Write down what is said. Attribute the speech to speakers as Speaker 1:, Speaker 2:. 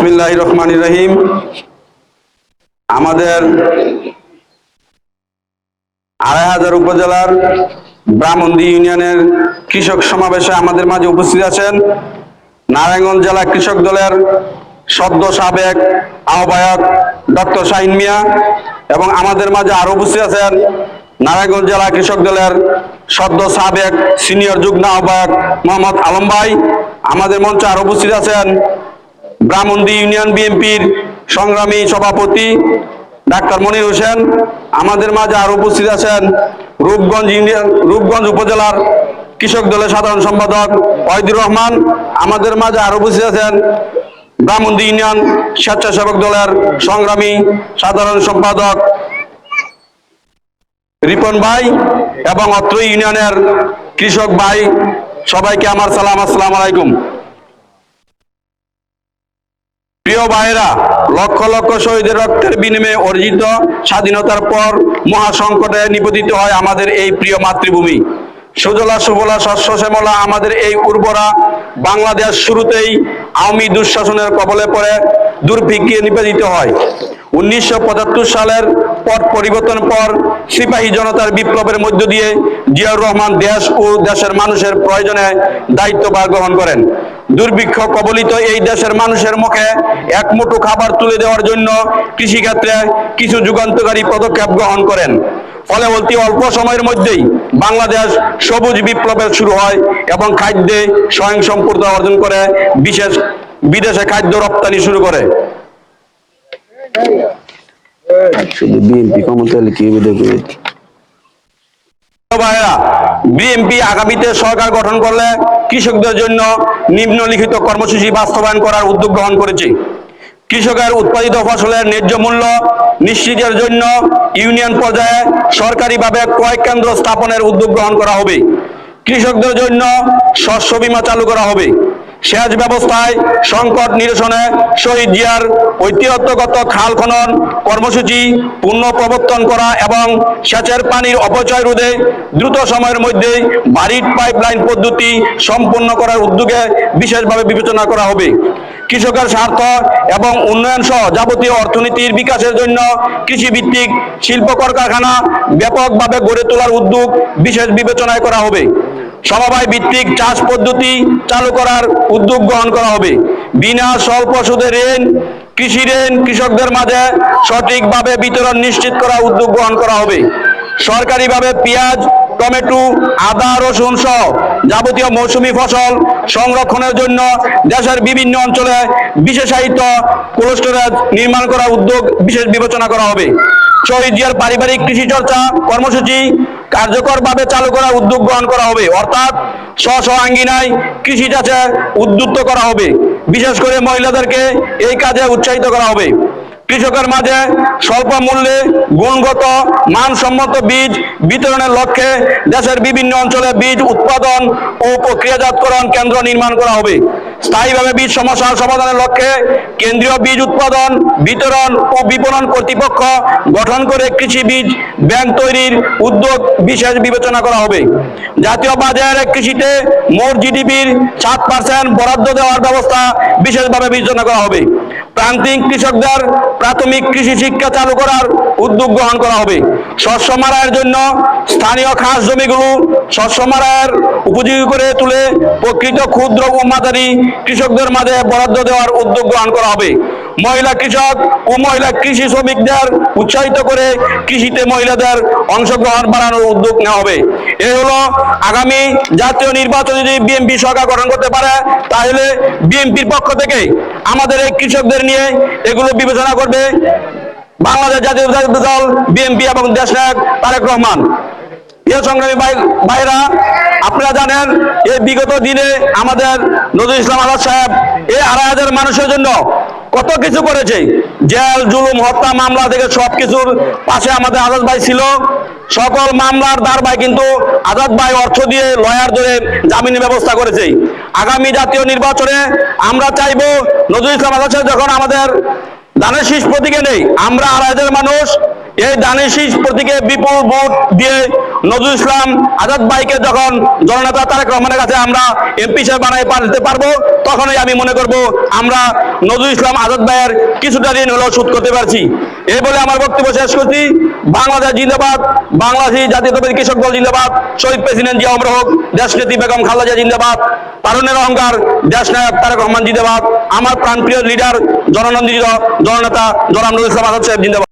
Speaker 1: বিসমিল্লাহ রহমান রহিম। আমাদের আড়াই হাজার উপজেলার ব্রাহ্মণদি ইউনিয়নের কৃষক সমাবেশে আমাদের মাঝে উপস্থিত আছেন নারায়ণগঞ্জ জেলা কৃষক দলের সদ্য সাবেক আহ্বায়ক ডক্টর শাহিন মিয়া এবং আমাদের মাঝে আরও উপস্থিত আছেন নারায়ণগঞ্জ জেলা কৃষক দলের সদ্য সাবেক সিনিয়র যুগ্ম আহ্বায়ক মোহাম্মদ আলম ভাই। আমাদের মঞ্চে আরও উপস্থিত আছেন ব্রাহ্মণদি ইউনিয়ন বিএনপির সংগ্রামী সভাপতি ডাক্তার মনির হোসেন, আমাদের মাঝে আরও উপস্থিত আছেন রূপগঞ্জ ইউনিয়ন, রূপগঞ্জ উপজেলার কৃষক দলের সাধারণ সম্পাদক ওয়াহিদুর রহমান, আমাদের মাঝে আরও উপস্থিত আছেন ব্রাহ্মণদি ইউনিয়ন স্বেচ্ছাসেবক দলের সংগ্রামী সাধারণ সম্পাদক রিপন ভাই এবং অত্র ইউনিয়নের কৃষক ভাই, সবাইকে আমার সালাম, আসসালাম আলাইকুম। প্রিয় ভাইরা লক্ষ লক্ষ শহীদের রক্তের বিনিময়ে অর্জিত স্বাধীনতার পর মহাসংকটে নিপতিত হয় আমাদের এই প্রিয় মাতৃভূমি। সুজলা সুফলা শস্য শ্যামলা আমাদের এই উর্বরা বাংলাদেশ শুরুতেই আওয়ামী দুঃশাসনের কবলে পড়ে দুর্ভিক্ষে নিবেদিত হয়। উনিশশো পঁচাত্তর সালের পট পরিবর্তন পর সিপাহী জনতার বিপ্লবের মধ্য দিয়ে জিয়াউর রহমান দেশ ও দেশের মানুষের প্রয়োজনে দায়িত্বভার গ্রহণ করেন। দুর্ভিক্ষ কবলিত এই দেশের মানুষের মুখে এক মুঠো খাবার তুলে দেওয়ার জন্য কৃষিক্ষেত্রে কিছু যুগান্তকারী পদক্ষেপ গ্রহণ করেন। ফলে অতি অল্প সময়ের মধ্যেই বাংলাদেশ সবুজ বিপ্লবের শুরু হয় এবং খাদ্যে স্বয়ংসম্পূর্ণতা অর্জন করে বিশেষ বিদেশে খাদ্য রপ্তানি শুরু করে।
Speaker 2: শুধু বিএনপি কি
Speaker 1: ভাইয়েরা, বিএনপি আগামীতে সরকার গঠন করলে কৃষকদের জন্য নিম্নলিখিত কর্মসূচি বাস্তবায়ন করার উদ্যোগ গ্রহণ করেছে। কৃষকের উৎপাদিত ফসলের ন্যায্য মূল্য নিশ্চিতের জন্য ইউনিয়ন পর্যায়ে সরকারিভাবে ক্রয় কেন্দ্র স্থাপনের উদ্যোগ গ্রহণ করা হবে। কৃষকদের জন্য শস্য বীমা চালু করা হবে। সেচ ব্যবস্থায় সংকট নিরসনে শহীদ জিয়ার ঐতিহ্যগত খাল খনন কর্মসূচি পুনঃ প্রবর্তন করা এবং সেচের পানির অপচয় রোধে দ্রুত সময়ের মধ্যে বাড়ির পাইপলাইন পদ্ধতি সম্পন্ন করার উদ্যোগে বিশেষভাবে বিবেচনা করা হবে। কৃষকের স্বার্থ এবং উন্নয়ন সহ যাবতীয় অর্থনীতির বিকাশের জন্য কৃষিভিত্তিক শিল্প কলকারখানা ব্যাপকভাবে গড়ে তোলার উদ্যোগ বিশেষ বিবেচনায় করা হবে। সমবায় ভিত্তিক চাষ পদ্ধতি চালু করার উদ্যোগ গ্রহণ করা হবে। বিনা স্বল্প সুদে ঋণ, কৃষি ঋণ কৃষকদের মাঝে সঠিকভাবে বিতরণ নিশ্চিত করা উদ্যোগ গ্রহণ করা হবে। সরকারিভাবে পেঁয়াজ টমেটো আদা, রসুন সহ যাবতীয় মৌসুমি ফসল সংরক্ষণের জন্য দেশের বিভিন্ন অঞ্চলে বিশেষায়িত কোল্ড স্টোরেজ নির্মাণ করার উদ্যোগ বিশেষ বিবেচনা করা হবে। শহীদ জিয়ার পারিবারিক কৃষি চর্চা কর্মসূচি কার্যকরভাবে চালু করার উদ্যোগ গ্রহণ করা হবে। অর্থাৎ স্ব স্ব আঙ্গিনায় কৃষি চাষে উদ্যুক্ত করা হবে। বিশেষ করে মহিলাদেরকে এই কাজে উৎসাহিত করা হবে। কৃষকের মাঝে স্বল্প মূল্যে গুণগত মানসম্মত বীজ বিতরণের লক্ষ্যে দেশের বিভিন্ন অঞ্চলে বীজ উৎপাদন ও প্রক্রিয়াজাতকরণ কেন্দ্র নির্মাণ করা হবে। স্থায়ীভাবে বীজ সমস্যার সমাধানের লক্ষ্যে কেন্দ্রীয় বীজ উৎপাদন, বিতরণ ও বিপণন কর্তৃপক্ষ গঠন করে কৃষি বীজ ব্যাংক তৈরির উদ্যোগ বিশেষ বিবেচনা করা হবে। জাতীয় বাজারে কৃষিতে মোট জিডিপির সাত পার্সেন্ট বরাদ্দ দেওয়ার ব্যবস্থা বিশেষভাবে বিবেচনা করা হবে। প্রান্তিক কৃষকদের প্রাথমিক কৃষি শিক্ষা চালু করার উদ্যোগ গ্রহণ করা হবে। শস্য মারায়ের জন্য স্থানীয় খাস জমিগুলো শস্য মারায়ের উপযোগী করে তুলে প্রকৃত ক্ষুদ্র ও মাঝারি কৃষকদের মাঝে বরাদ্দ দেওয়ার উদ্যোগ গ্রহণ করা হবে। মহিলা কৃষক ও মহিলা কৃষি শ্রমিকদের উৎসাহিত করে কৃষিতে মহিলাদের অংশগ্রহণ বাড়ানোর উদ্যোগ নেওয়া হবে। এই হলো আগামী জাতীয় নির্বাচনে যদি বিএনপি সরকার গঠন করতে পারে, তাহলে বিএনপির পক্ষ থেকে আমাদের এই কৃষকদের নিয়ে এগুলো বিবেচনা করবে বাংলাদেশ জাতীয় দল, বিএনপি এবং দেশনায়ক তারেক রহমান। এ সংগ্রামী ভাই ভাইরা, আপনারা জানেন, এই বিগত দিনে আমাদের নজরুল ইসলাম আজাদ সাহেব এই আড়াই হাজার মানুষের জন্য কত কিছু করেছে? জেল, জুলুম, হত্যা, মামলা থেকে সব কিছুর পাশে আমাদের আজাদ ভাই ছিল। সকল মামলার দার ভাই কিন্তু আজাদ ভাই অর্থ দিয়ে লয়ার ধরে জামিনের ব্যবস্থা করেছে। আগামী জাতীয় নির্বাচনে আমরা চাইব নজরুল ইসলাম আজাদ যখন আমাদের দানের শীষ প্রতীকে নেই, আমরা আড়াই হাজার মানুষ এই দানের প্রতীকে বিপুল ভোট দিয়ে নজরুল ইসলাম আজাদ ভাইকে যখন জননেতা তারেক রহমানের কাছে আমরা এমপি হিসেবে বানাই পাঠাতে পারব, তখনই আমি মনে করব আমরা নজরুল ইসলাম আজাদ ভাইয়ের কিছুটা ঋণ হলেও শোধ করতে পারছি। এই বলে আমার বক্তব্য শেষ করছি। বাংলাদেশ জিন্দাবাদ, বাংলাদেশি জাতীয়তাবাদী কৃষক দল জিন্দাবাদ, শহীদ প্রেসিডেন্ট জিয়া উমর হক, দেশনেত্রী বেগম খালেদা জিয়া জিন্দাবাদ তারুণের অহংকার, দেশ নায়ক তারেক রহমান জিন্দাবাদ, আমার প্রাণপ্রিয় লিডার জননন্দিত জননেতা জনাব নজরুল ইসলাম আজাদ সাহেব জিন্দাবাদ।